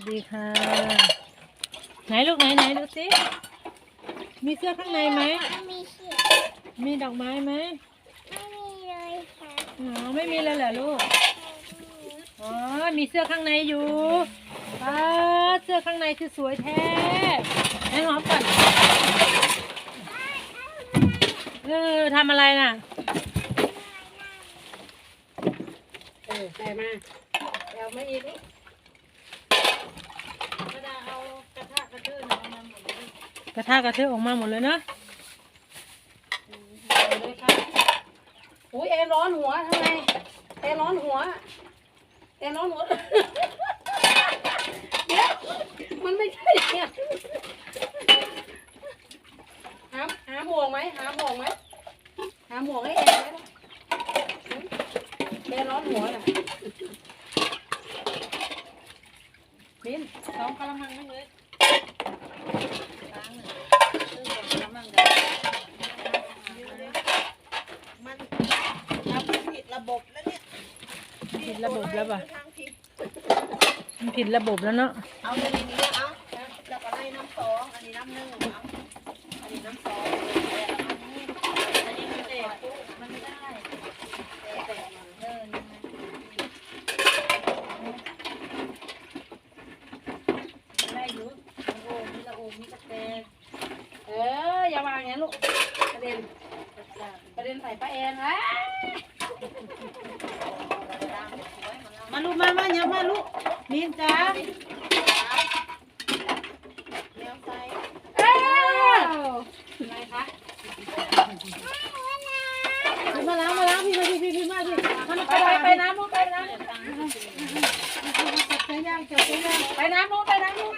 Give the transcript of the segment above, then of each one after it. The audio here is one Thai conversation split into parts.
วัสดีค่ะ ไหนลูกไหนไหนดูสิ มีเสื้อข้างในไหมไม่มีเขียนมีดอกไม้ไหมไม่มีเลยค่ะอ๋อไม่มีเลยเหรอลูก อ๋อ มีเสื้อข้างในอยู่ป้าดเสื้อข้างในคือสวยแท้ให้หอมก่อนเออทำอะไรน่ะเออใส่มาเอามาอีกลูกกระดาเอากระทะกระเทือนเอามาหมดเลยกระทะกระเทอออกมาหมดเลยเนาะเอาเลยค่ะอุ้ยแอร์ร้อนหัวทำไมแอร์ร้อนหัวแอร์ร้อนหัวเดี๋ยวมันไม่ใช่เนี่ยหาหาหมวกไหมหาหมวกไหมหาหมวกให้แอร์ไหมล่ะแอร์ร้อนหัวน่ะ มินสองกะละมังไม่เลยมันเอาผิดระบบแล้วเนี่ยผิดระบบแล้วป่ะมันผิดระบบแล้วเนาะเอาในนี้เอาแล้วก็ให้น้ำสองอันนี้น้ำหนึ่งเอาอันนี้น้ำสองอันนี้มันแตกปุ๊บมันไม่ได้แตกมาเดินได้อยู่โอ้มีละโอมีกระแตก เอออย่าวางอย่างนั้นลูก ประเด็นประเด็นใส่ป้าแอนนะมาลูกมามาอย่ามาลูกมีนจ้าเลี้ยวซ้ายเอ้าอะไรคะมาล้างมาล้างพี่มาพี่พี่พี่มาพี่มันไปไปไปน้ำนู้นไปน้ำจับใจย่างจับใจย่างไปน้ำนู้นไปน้ำนู้น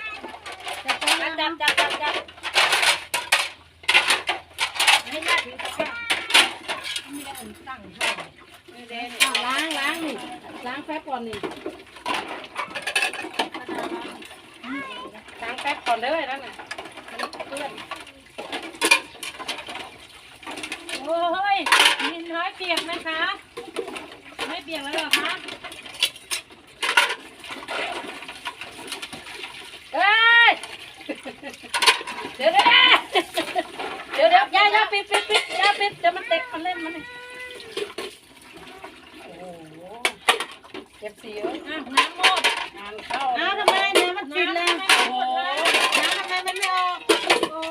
จับใจย่างจับจับจับ จับให้ยากถึงจะไม่ได้ตั้งให้ไม่ได้ล้างล้างนี่ล้างแป๊บก่อนนี่ล้างแป๊บก่อนเด้อนั่นน่ะเพื่อนโอ้ยมินน้อยเปียกไหมคะ ไม่เปียกแล้วเหรอคะเอ้ยเดี๋ยวเดี๋ยว ดี๋ยวเดี๋ยวอย่าอย่าปิดปิดปิดอย่าปิดเดี๋ยวมันเตะมันเล่นมันนี่โอ้โหเจ็บสีเอ้ยอะน้ำหมดงานเข้าอ้าวทำไมเนี่ยมันปิดแล้วน้ำทำไมหมดเลยน้ำทำไมมันไม่ออกโอ้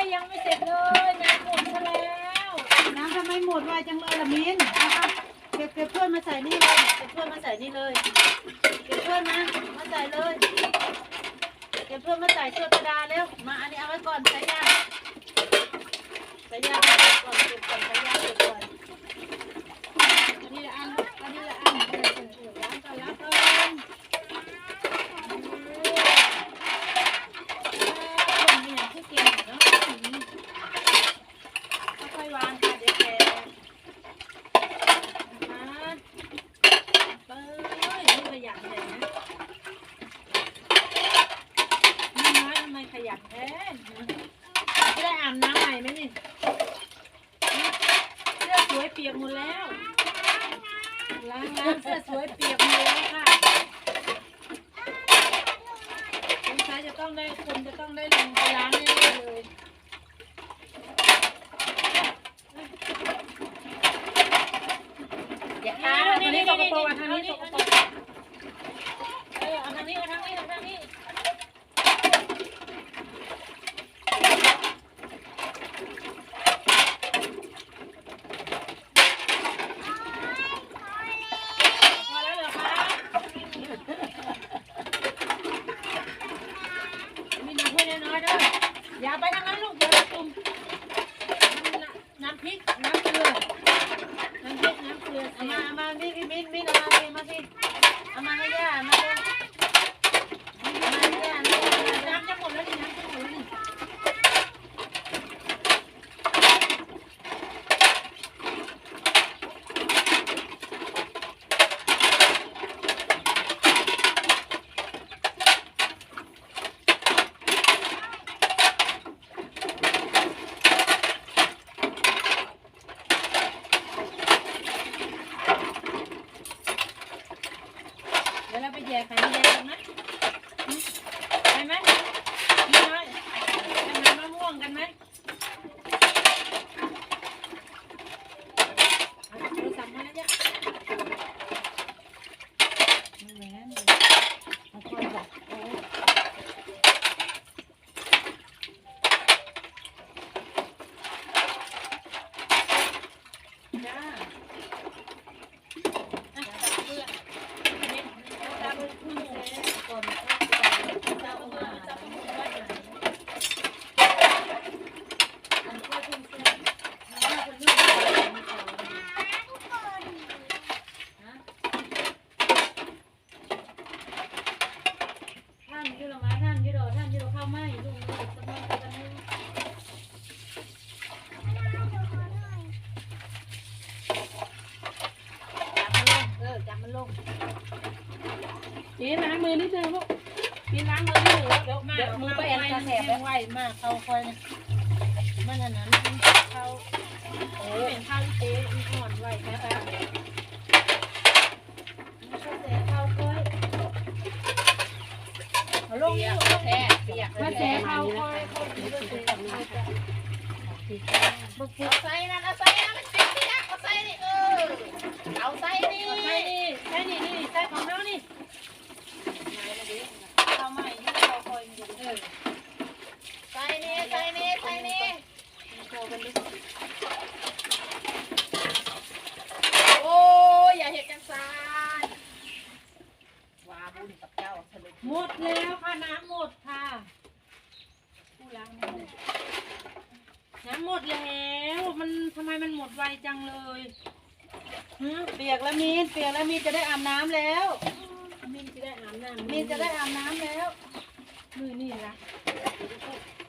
ยยังไม่เสร็จเลยน้ำหมดซะแล้วน้ำทำไมหมดไวจังเลยล่ะมินนะครับเก็บเก็บถ้วยมาใส่นี่เลยเก็บถ้วยมาใส่นี่เลยเก็บถ้วยมามาใส่เลยเก็บถ้วยมาใส่ถ้วยกระดาษเร็วมาอันนี้เอาไว้ก่อนใส่ยา งใส่ยางเก็บก่อนเก็บก่อนใส่ยางเก็บก่อนอันนี้ละอันอันนี้ละอันเออเออเออล้างก่อนล้างก่อนคนเนี่ยที่เก่งเนาะค่อยๆวางค่ะเด็กๆนะคะเปิ้ลนี่ขยันเลยนะนี่น้อยทำไมขยันแท้จะได้อาบน้ำใหม่ไหมนี่เสื้อสว ยเปียกหมดแล้วล้างล้างเสื้อสวยเปียกหมดแล้วค่ะสงสัยจะต้องได้คนจะต้องได้ลงไปล้างแน่ๆเลยอย่าอ่าทางนี้สกปรกอะทางนี้สกปรก เออเอาทางนี้เอาทางนี้เอาทางนี้ พอแล้วเหรอคะมีน้ำพุน้อยๆด้วยอย่าไปทางนั้นลูกเดี๋ยวจะตุ่มน้ำพริก น้ำเกลือ น้ำพริก น้ำเกลือ เอา เสีย มาเอามาพี่พี่มิ้นมิ้นเอามาพี่มาพี่ เอามาให้ย่ามาเลยเอามาให้ย่ามาเลย น้ำจะหมดแล้วนี่น้ำจะหมดแล้วนี่ เดี๋ยวเราไปแย่ไข่นี่านอยืดละไม้ท่านอยืดดอกท่านอยืดดอกข้าวไหม้ลูกนี่สมองกันนึง เออจับมันลงปีล้าง มือนิดนึงลูกปีล้างมือนิดนึงแล้วเดี๋ยวเดี๋ยวมือไปแอนกระแสบแล้วไหวมากเขาคอยนะมันอันนั้นมันเขาเอเออเป็นข้าวเต๊อีอ่อนไหวแม่ป้าเขาคอยเอาลงเปียนี่กแท้เปียกมาแสเขาคอยคอยมาแสเขาคอยจ้ะบุกเอาใส่นั่นเอาใส่นั่นมันเปียกเปียกเอาใส่นี่เออเอาใส่นี่ ใช่นี่ใช่นี่นี่ใช่ของเขานี่ ข้าวไหม้ยืดเขาคอยอยู่ เออ ใส่นี่ใส่นี่ใส่นี่ โตกันดิ โอ้ยอย่าเห็ดจังซานว่าบุญกับเจ้าสรุป หมดแล้วค่ะน้ำหมดค่ะผู้ล้างน้ำหมดน้ำหมดแล้วมันทำ ไมมันหมดไวจังเลยเปียกแล้วมีนเปียกแล้วมีนจะได้อาบน้ำแล้วมินจะได้อาบน้ำมีนจะได้อาบน้ำแล้วมือนี่ละ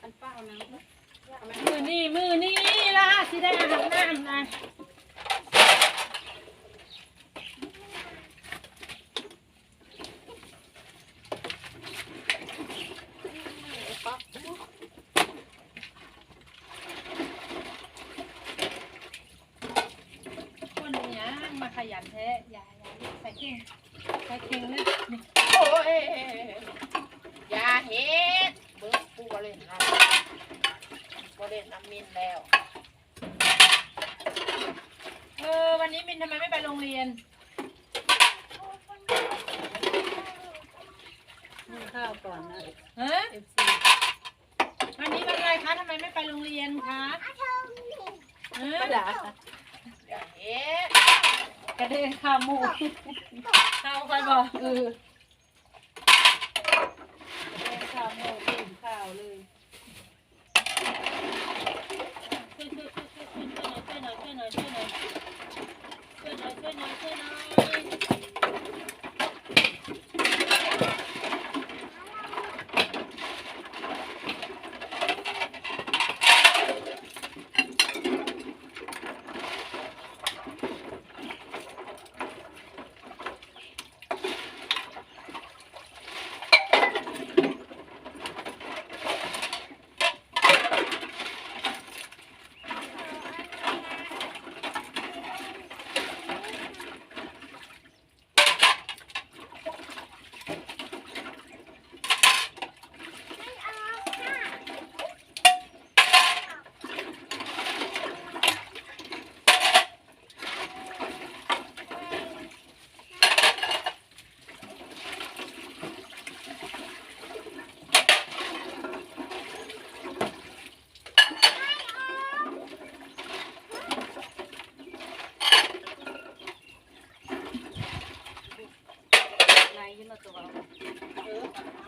อันเป้าน้ำมือนี่มือนี่ละสิได้อาบน้ำนะ คนเนี้ยมาขยันแท้อย่าอย่าใส่เข่งใส่เข่งเลยนี่ โอ้ยอย่าเห็ดเบิ้งปูบ่เล่นเราบ่เล่นน้ำมินแล้วเออวันนี้มินทำไมไม่ไปโรงเรียนนึ่งข้าวก่อนนะฮะวันนี้วันอะไรคะทำไมไม่ไปโรงเรียนคะฮะอย่าเห็ดกระเด้งข้าวหมูเขาใครบอกเออกระเด้งข้าวหมูกินข้าวเลย ช่วยช่วยช่วยช่วย ช่วยหน่อยช่วยหน่อยช่วยหน่อยช่วยหน่อยช่วยหน่อย Thank you.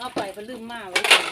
เอาไปมันลืมมากไว้ก่อน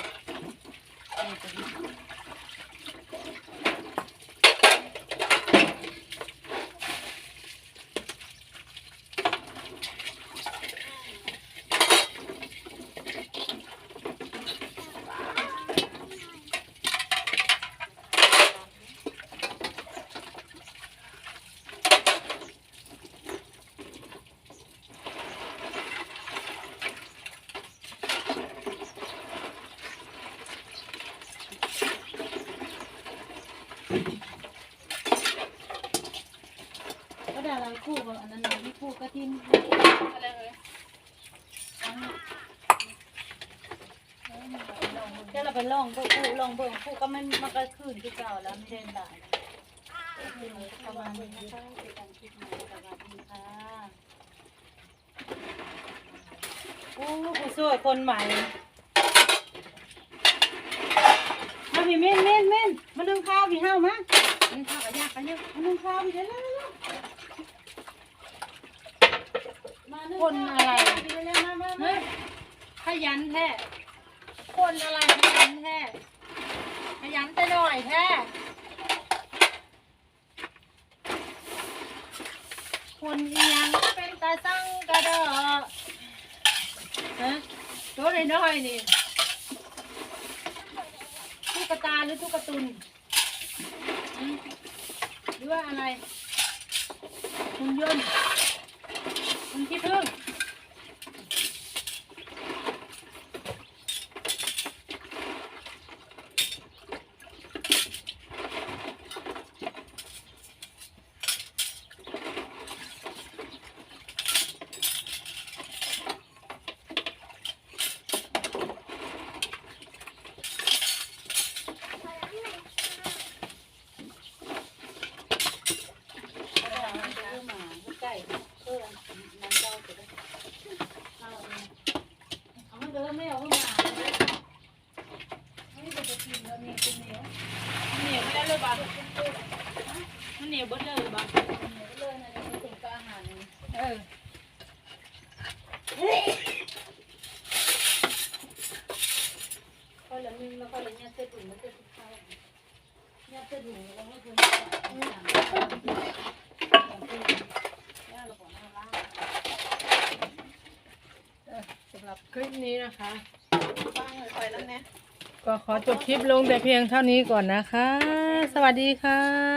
ก็ได้อะไรคู่กับอันนั้นไม่คู่กระทิน อะไรเอ่ย เดี๋ยวเรา ไปลองเบิ่งคู่ลองเบิ่งคู่ก็ไม่มันก็คืนที่เก่าแล้วไม่ได้ตายประมาณนี้นะคะเจอกันคลิปหน้าสวัสดีค่ะโอ้ผู้ช่วยคนใหม่มาพี่เม่นเม่นเม่นมานึ่งข้าวพี่เฮามากินข้าวกับยากกันเนี่ยมานึ่งข้าวพี่เร็วเร็วเร็วมานึ่งคนอะไรข้าวพี่เร็วมามามาเฮ้ยขยันแท้คนอะไรข ยันแท้ขยันแต่หน่อยแท้คนเอียงเป็นตาสังกระดอฮะตัวน้อยๆนี่ตุ๊กตาหรือตุ๊กตุนหรือว่าอะไรคุณยนต์คุณขี้ผึ้ง เอามาเดินไม่เอาเข้ามา เหนียวไม่ได้เลยบ้างมันเหนียวเบิดเลยบ้างเออ ค่อยละนึงแล้วค่อยละเนี่ยเส้นถุงมันเส้นถุงข้าวเนี่ยเส้นถุงแล้วก็คือเนี่ยเราบอกว่าล่าสำหรับคลิปนี้นะคะบ้างเลยคอยแล้วเนี่ยก็ขอจบคลิปลงแต่เพียงเท่านี้ก่อนนะคะ สวัสดีค่ะ